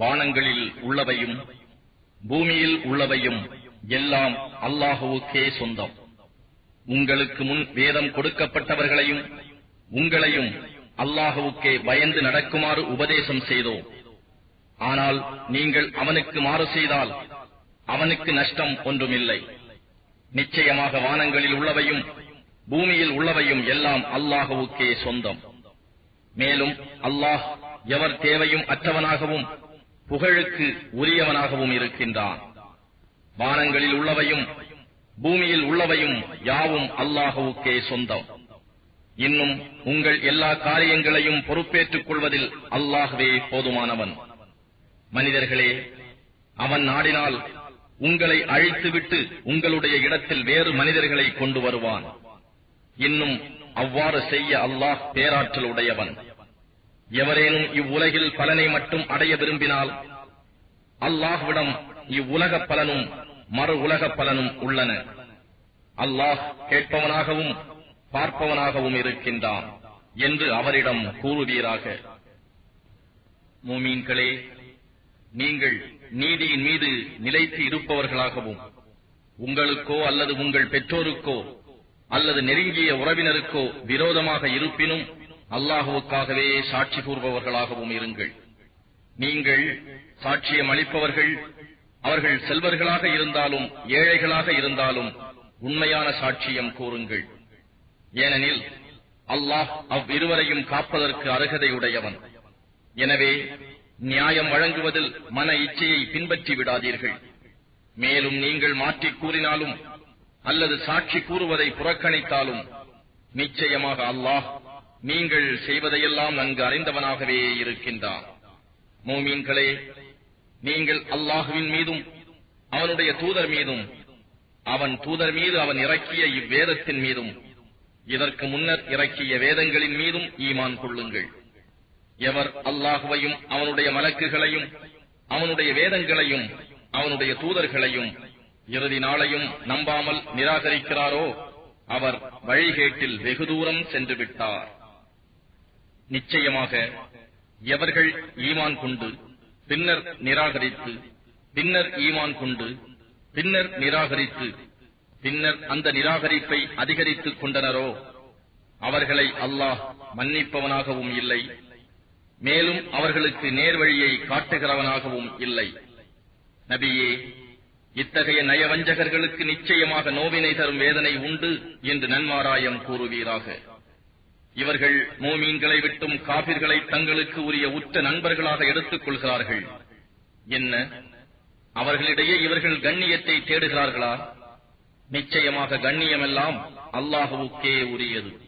வானங்களில் உள்ளவையும் பூமியில் உள்ளவையும் எல்லாம் அல்லாஹுவுக்கே சொந்தம். உங்களுக்கு முன் வேதம் கொடுக்கப்பட்டவர்களையும் உங்களையும் அல்லாஹுவுக்கே பயந்து நடக்குமாறு உபதேசம் செய்தோம். ஆனால் நீங்கள் அவனுக்கு மாறு செய்தால் அவனுக்கு நஷ்டம் ஒன்றுமில்லை. நிச்சயமாக வானங்களில் உள்ளவையும் பூமியில் உள்ளவையும் எல்லாம் அல்லாஹுவுக்கே சொந்தம். மேலும் அல்லாஹ் எவர் தேவையும் அற்றவனாகவும் புகழுக்கு உரியவனாகவும் இருக்கின்றான். வானங்களில் உள்ளவையும் பூமியில் உள்ளவையும் யாவும் அல்லாஹுவுக்கே சொந்தம். இன்னும் உங்கள் எல்லா காரியங்களையும் பொறுப்பேற்றுக் கொள்வதில் அல்லாகவே போதுமானவன். மனிதர்களே அவன் நாடினால் உங்களை அழித்துவிட்டு உங்களுடைய இடத்தில் வேறு மனிதர்களை கொண்டு வருவான். இன்னும் அவ்வாறு செய்ய அல்லாஹ் பேராற்றல் உடையவன். எவரேனும் இவ்வுலகில் பலனை மட்டும் அடைய விரும்பினால் அல்லாஹ்விடம் இவ்வுலக பலனும் மறு உலக பலனும் உள்ளன. அல்லாஹ் கேட்பவனாகவும் பார்ப்பவனாகவும் இருக்கின்றான் என்று அவரிடம் கூறுவீராக. மூமீன்களே நீங்கள் நீதியின் மீது நிலைத்து இருப்பவர்களாகவும் உங்களுக்கோ அல்லது உங்கள் பெற்றோருக்கோ அல்லது நெருங்கிய உறவினருக்கோ விரோதமாக இருப்பினும் அல்லாஹுவுக்காகவே சாட்சி கூறுபவர்களாகவும் இருங்கள். நீங்கள் சாட்சியம் அளிப்பவர்கள் அவர்கள் செல்வர்களாக இருந்தாலும் ஏழைகளாக இருந்தாலும் உண்மையான சாட்சியம் கூறுங்கள். ஏனெனில் அல்லாஹ் அவ்விருவரையும் காப்பதற்கு அருகதையுடையவன். எனவே நியாயம் வழங்குவதில் மன இச்சையை பின்பற்றி விடாதீர்கள். மேலும் நீங்கள் மாற்றிக் கூறினாலும் அல்லது சாட்சி கூறுவதை புறக்கணித்தாலும் நிச்சயமாக அல்லாஹ் நீங்கள் செய்வதையெல்லாம் நன்கு அறிந்தவனாகவே இருக்கின்றான். மோமீன்களே நீங்கள் அல்லாஹுவின் மீதும் அவனுடைய தூதர் மீதும் அவன் தூதர் மீது அவன் இறக்கிய இவ்வேதத்தின் மீதும் இதற்கு முன்னர் இறக்கிய வேதங்களின் மீதும் ஈமான் கொள்ளுங்கள். எவர் அல்லாஹுவையும் அவனுடைய மலக்குகளையும் அவனுடைய வேதங்களையும் அவனுடைய தூதர்களையும் இறுதி நாளையும் நம்பாமல் நிராகரிக்கிறாரோ அவர் வழிகேட்டில் வெகு தூரம் சென்று விட்டார். நிச்சயமாக எவர்கள் ஈமான் கொண்டு பின்னர் நிராகரித்து பின்னர் ஈமான் கொண்டு பின்னர் நிராகரித்து பின்னர் அந்த நிராகரிப்பை அதிகரித்துக் கொண்டனரோ அவர்களை அல்லாஹ் மன்னிப்பவனாகவும் இல்லை. மேலும் அவர்களுக்கு நேர்வழியை காட்டுகிறவனாகவும் இல்லை. நபியே இத்தகைய நயவஞ்சகர்களுக்கு நிச்சயமாக நோவினை தரும் வேதனை உண்டு என்று நன்மாராயம் கூறுவீராக. இவர்கள் மோமீன்களை விட்டும் காபிர்களை தங்களுக்கு உரிய உற்ற நண்பர்களாக எடுத்துக் கொள்கிறார்கள். என்ன? அவர்களிடையே இவர்கள் கண்ணியத்தை தேடுகிறார்களா? நிச்சயமாக கண்ணியமெல்லாம் அல்லாஹுவுக்கே உரியது.